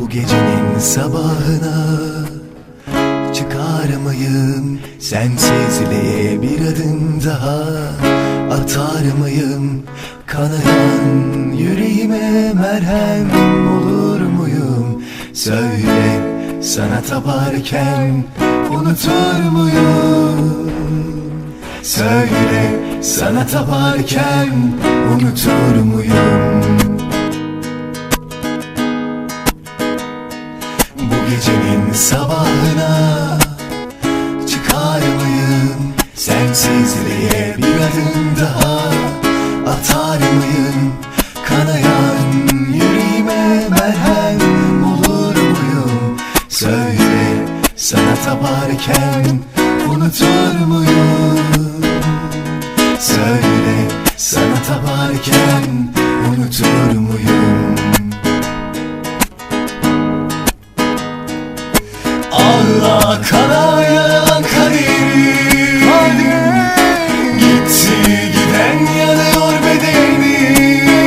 Bu gecenin sabahına Çıkar mıyım? Sensizliğe bir adım daha Atar mıyım? Kanayan yüreğime merhem olur muyum? Söyle sana taparken unutur muyum? Söyle sana taparken unutur muyum sabahına Çıkar mıyım? Sensizliğe bir adım daha Atar mıyım? Kanayan yüreğime merhem olur muyum? Söyle sana taparken unutur muyum? Söyle sana taparken unutur muyum Allah kanayan kaderim Gitti giden yanıyor bedenim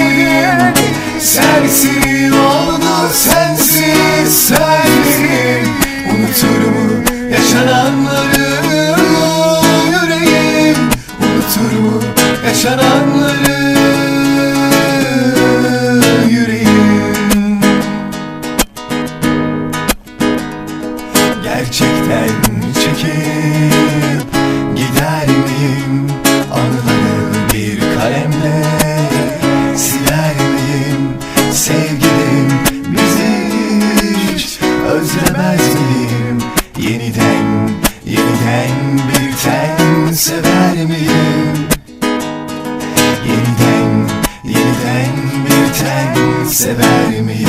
Serseri oldu sensiz sözlerim Unutur mu yaşananları Gerçekten çekip gider miyim? Anıları bir kalemle siler miyim? Sevgilim bizi hiç özlemez miyim? Yeniden, yeniden bir ten sever miyim? Yeniden, yeniden bir ten sever miyim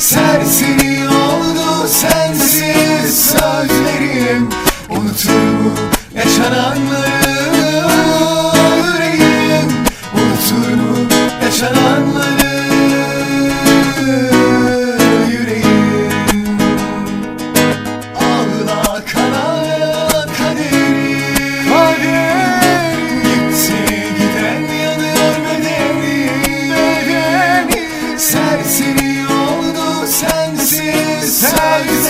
Serseri oldu sensiz sözlerim. Unutur mu yaşananları sensiz sözlerim